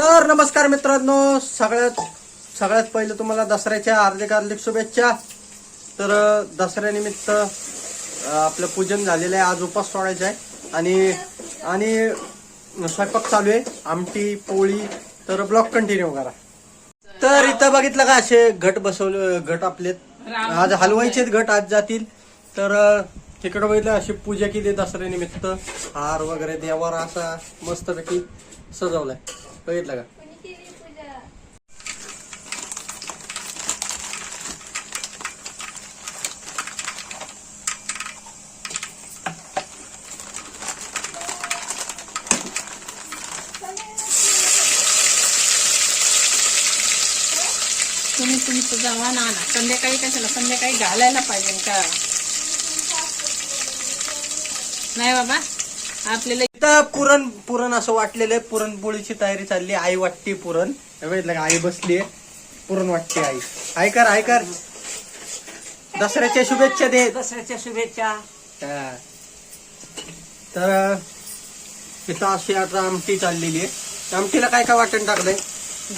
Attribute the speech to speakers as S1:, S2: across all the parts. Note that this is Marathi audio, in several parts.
S1: तर नमस्कार मित्रांनो सगळ्यात सगळ्यात पहिले तुम्हाला दसऱ्याच्या हार्दिक हार्दिक शुभेच्छा. तर दसऱ्यानिमित्त आपलं पूजन झालेलं आहे. आज उपास सोडायचा आहे. आणि आणि स्वयंपाक चालू आहे. आमटी पोळी तर ब्लॉक कंटिन्यू करा. तर इथं बघितलं का असे घट बसवले घट आपले आज हलवायचे घट आज जातील. तर तिकडं बघितलं अशी पूजा केली दसऱ्यानिमित्त. हार वगैरे देवार असा मस्तपैकी सजवलाय. बघितलं का?
S2: तुम्ही तुमचं जावा ना आणा संध्याकाळी कशाला? संध्याकाळी घालायला पाहिजे का? नाही बाबा आपल्याला
S1: इथं पुरण पुरण असं वाटलेलं आहे. पुरणपोळीची तयारी चालली आई वाटते पुरण. बघितलं का आई बसली आहे. पुरण वाटते आई. आई कर आई कर. दसऱ्याच्या शुभेच्छा दे.
S3: दसऱ्याच्या शुभेच्छा.
S1: तर इथं अशी आता आमटी चाललेली आहे. आमटीला काय काय वाटण टाकलंय?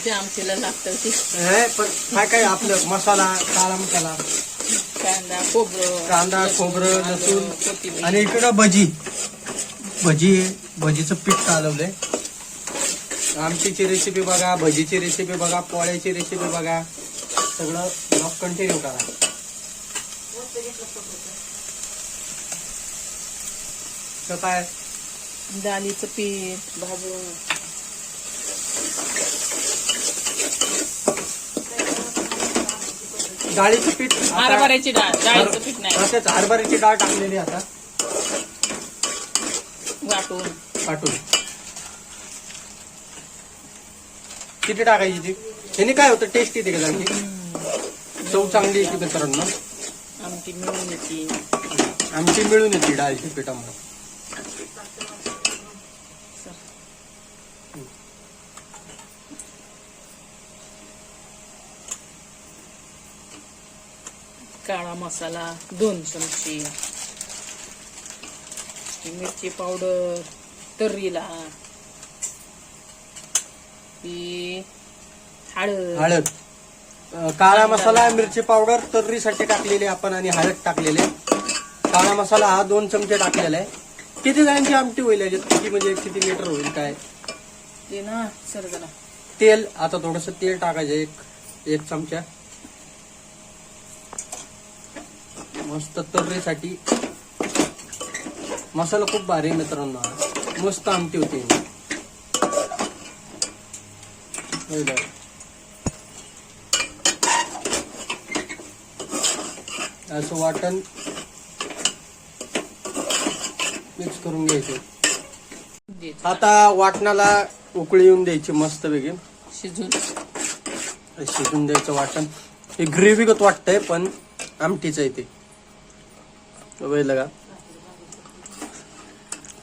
S2: जे आमच्याला लागतं ते.
S1: हे पण काय काय आपलं मसाला काळा मसाला?
S2: कांदा खोबरं.
S1: कांदा खोबरं लसूण. आणि इकडं भजी. भजी आहे. भजीचं पीठ चालवलंय. आमटीची रेसिपी बघा भजीची रेसिपी बघा पोळ्याची रेसिपी बघा. सगळं ब्लॉग कंटिन्यू करा. तर काय?
S2: डाळीचं पीठ भाजून.
S1: डाळीचं पीठ
S2: हरभऱ्याची डाळ डाळीचं पीठ नाही.
S1: हरभऱ्याची डाळ टाकलेली आता.
S2: वाटून
S1: पाठवून. किती टाकायची ती? त्याने काय होतं? टेस्ट येते का चांगली चव चांगली येते मित्रांनो
S2: आमची मिळून येते.
S1: आमची मिळून येते डाळीच्या पिठामुळे.
S2: काळा मसाला दोन चमचे. मिरची पावडर तर्रीला हळद.
S1: हळद. अं, काळा मसाला मिरची पावडर तर्रीसाठी टाकलेली आपण आणि हळद टाकलेले. काळा मसाला हा दोन चमचे टाकलेला आहे. किती जणांची आमटी होईल याच्यात? किती म्हणजे किती लिटर होईल काय?
S2: ते ना सर जरा.
S1: तेल आता थोडस तेल टाकायचं एक एक चमचा. मस्त तर्रीसाठी मसाला खूप भारी मित्रांनो. मस्त आमटी होती. असं वाटण मिक्स करून घ्यायचं. आता वाटणाला उकळी येऊन द्यायची मस्त वेगळी
S2: शिजून.
S1: शिजून द्यायचं वाटण. हे ग्रेव्ही गत वाटतंय पण आमटीच आहे ते. बघितलं का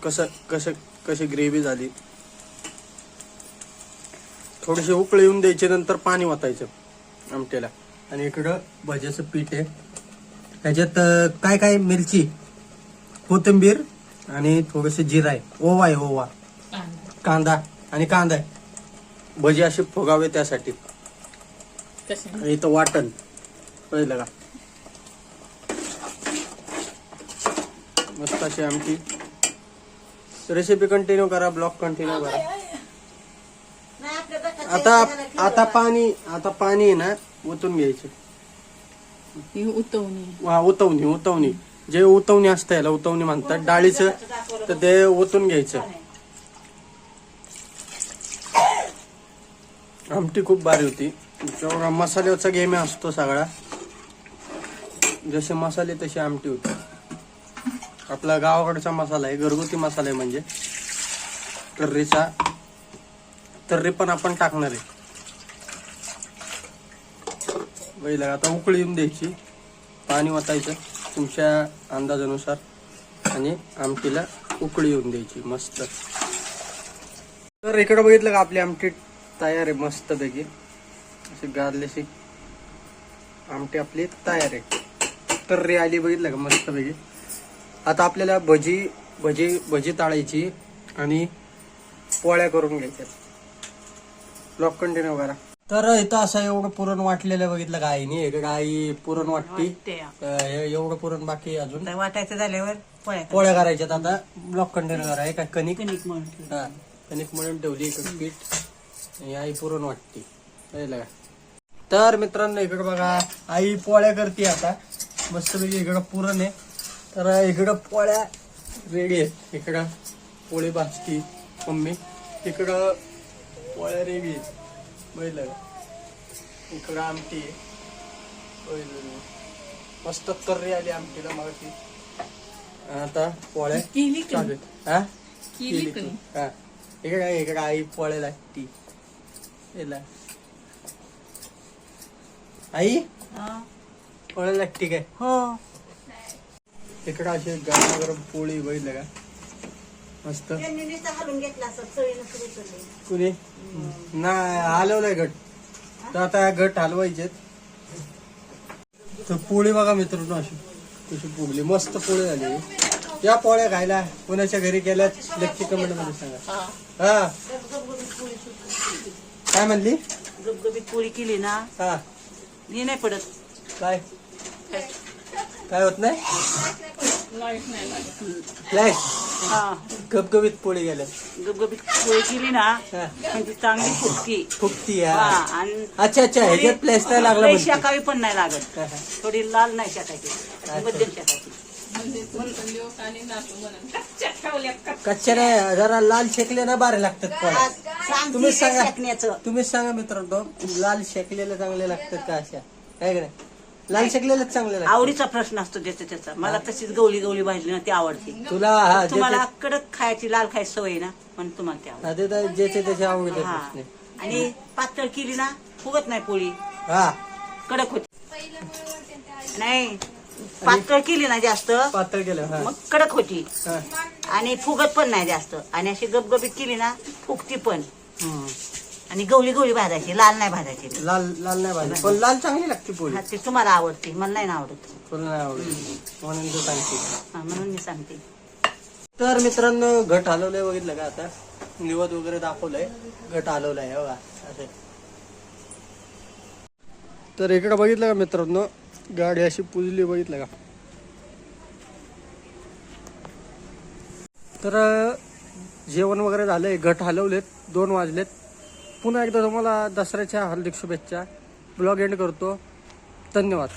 S1: कसं कसं कशी ग्रेव्ही झाली? थोडीशी उकळी येऊन द्यायची नंतर पाणी वाटायचं आमटीला. आणि इकडं भज्याचं पीठ आहे. त्याच्यात काय काय? मिरची कोथिंबीर आणि थोडंसं जिरा आहे. ओवा आहे ओवा.
S2: कांदा.
S1: आणि कांदा आहे. भजी असे फुगावे त्यासाठी. आणि इथं वाटण. कळलं का? मस्त अशी आमची रेसिपी कंटिन्यू करा ब्लॉग कंटिन्यू करा. आता आता पाणी आता पाणी आहे ना ओतून घ्यायचं.
S2: ही उतवणी.
S1: वा उतवणी उतवणी. जे उतवणी असतं याला उतवणी म्हणतात. डाळीचं तर ते ओतून घ्यायचं. आमटी खूप भारी होती. मसाल्याचा गेम असतो सगळा जसे मसाले तशी आमटी होती. आपला गावाकडचा मसाला आहे घरगुती मसाला आहे म्हणजे. तर्रीचा. तर्री पण आपण टाकणार आहे. बैला आता उकळी येऊन द्यायची. पाणी वाटायचं तुमच्या अंदाजानुसार. आणि आमटीला उकळी येऊन द्यायची मस्त. तर इकडे बघितलं का? आपली आमटी तयार आहे मस्त पैकी अशी गारलेशी आमटी आपली तयार आहे. तर्री आली बघितलं का? मस्त पैकी आता आपल्याला भजी भजी भजी ताळायची आणि पोळ्या करून घ्यायच्या. ब्लॉक कंटिन्यू करा तर इथं असं एवढं पुरण वाटलेलं बघितलं का आईने इकडे आई पुरण वाटती? एवढं पुरण बाकी अजून.
S2: वाटायचं झाल्यावर पोळ्या
S1: करायच्यात आता. ब्लॉक कंटिन्यू करा काय कणिक?
S2: कणिक म्हणून
S1: हा कणिक म्हणून ठेवली इकडे पीठ. आई पुरण वाटते. का? तर मित्रांनो इकडे बघा आई पोळ्या करते आता. मस्तपैकी इकडं पुरण आहे. तर इकडं पोळ्या रेडी आहेत इकडं पोळी भाजती मम्मी तिकडं पोळ्या रेडी आहेत का इकडं आमटी? मस्त तर्री आली आमटीला मग आता पोळ्या? चालू. हा? तू. हा इकडे इकडे आई पोळ्या लागती. आई
S2: हा.
S1: पोळ्या लागती काय
S2: हो
S1: इकडे अशी गरम गरम पोळी बघितलं का? मस्त.
S2: हलून घेतला असं चवीनं
S1: कुणी? नाही हलवलंय घट. तर आता घट हलवायचे तर पोळी बघा मित्रांनो अशी कशी फुगली. मस्त पोळी झाली. या पोळ्या खायला कोणाच्या घरी गेल्यात नक्की कमेंटमध्ये सांगा. हा. काय म्हणली?
S2: गबगबीत पोळी केली ना
S1: हा.
S2: हे नाही पडत.
S1: काय? काय होत नाही? फ्लॅश
S2: हा.
S1: गपगबीत पोळी गेल्या.
S2: गबगबीत पोळी केली ना
S1: हा.
S2: म्हणजे चांगली फुटकी
S1: फुगती
S2: हा.
S1: हा
S2: आणि
S1: अच्छा अच्छा ह्याच्यात फ्लॅश नाही लागला
S2: लई. शाकावी पण नाही लागत.
S1: हा, हा.
S2: थोडी लाल नाही शाकायची. मध्यम शाकायची
S1: कच्च्या नाही जरा लाल शेकले ना बारे लागतात पोळ्या तुम्ही सांगा.
S2: शेकण्याचं.
S1: तुम्हीच सांगा मित्रांनो लाल शेकलेले चांगले लागतात का अशा? काय का नाही? लाल शेकलेलेच चांगले
S2: आवडीचा प्रश्न असतो ज्याचा त्याचा. मला तशीच गवली गवली भाजली ना ती आवडते.
S1: तुला हा
S2: तुम्हाला कडक खायची लाल खायची सवय आहे ना पण तुम्हाला ते आवडते.
S1: हा, ते तर ज्याचे त्याचे
S2: हा.
S1: प्रश्न आहे.
S2: आणि पातळ केली ना फुगत नाही पोळी.
S1: हा.
S2: कडक होती. नाही पातळ केली ना जास्त
S1: पातळ केलं हा.
S2: मग कडक होती.
S1: हा.
S2: आणि फुगत पण नाही जास्त. आणि अशी गपगपीत केली ना फुगती पण.
S1: हम्म.
S2: आणि गवली गवली भाजायची लाल नाही भाजायची
S1: लाल लाल नाही भाजी पण लाल चांगली लागते पोळी.
S2: हा, ती तुम्हाला आवडते मला नाही ना आवडत.
S1: तुला नाही आवडत? म्हणून तू सांगते.
S2: हा, म्हणून मी सांगते.
S1: तर मित्रांनो घट हलवलंय बघितलं का आता? निवद वगैरे दाखवलंय. घट हलवलाय बघा असं. तर इकडे बघितलं का मित्रांनो? गाडी अशी पुजली बघितलं का? तर अं, जेवण वगैरे झालंय घट हलवलेत दोन वाजलेत. पुन्हा एकदा तुम्हाला दसऱ्याच्या हार्दिक शुभेच्छा. ब्लॉग एंड करतो. धन्यवाद.